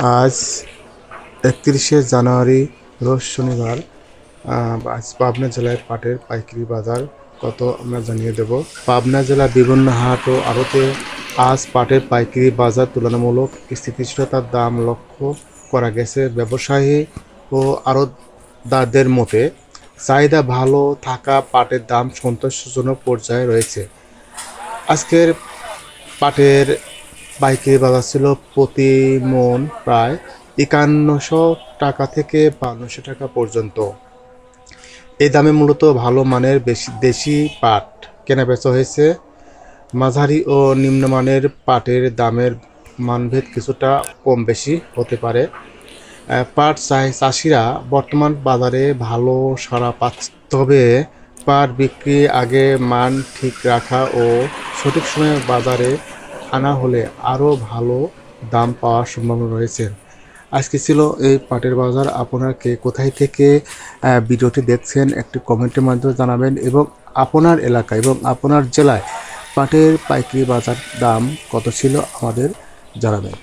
আজ একত্রিশে জানুয়ারি, রোজ শনিবার আজ পাবনা জেলায় পাটের পাইকারি বাজার। কত আমরা জানিয়ে দেব। পাবনা জেলার বিভিন্ন হাট ও আড়তে আজ পাটের পাইকারি বাজার তুলনামূলক স্থিতিশীলতার দাম লক্ষ্য করা গেছে ব্যবসায়ী ও আড়তদারদের মতে, চাহিদা ভালো থাকা পাটের দাম সন্তোষজনক পর্যায়ে রয়েছে। আজকের পাটের পাইকারি বাজার ছিল প্রতি মন প্রায় একান্নশো টাকা থেকে বান্নশো টাকা পর্যন্ত। এই দামে মূলত ভালো মানের বেশি, দেশি পাট কেনা বেচা হয়েছে। মাঝারি ও নিম্নমানের পাটের দামের মানভেদ কিছুটা কম বেশি হতে পারে। পাট চাই, চাষিরা বর্তমান বাজারে ভালো সাড়া পাচ্ছে। তবে পাট বিক্রি আগে মান ঠিক রাখা ও সঠিক সময়ে বাজারে আনা হলে আরও ভালো দাম পাওয়ার সম্ভাবনা রয়েছে। আজকে ছিল এই পাটের বাজার। আপনার কে কোথায় থেকে ভিডিওটি দেখছেন একটি কমেন্টের মাধ্যমে জানাবেন এবং আপনার এলাকা এবং আপনার জেলায় পাটের পাইকারি বাজার দাম কত ছিল আমাদের জানাবেন।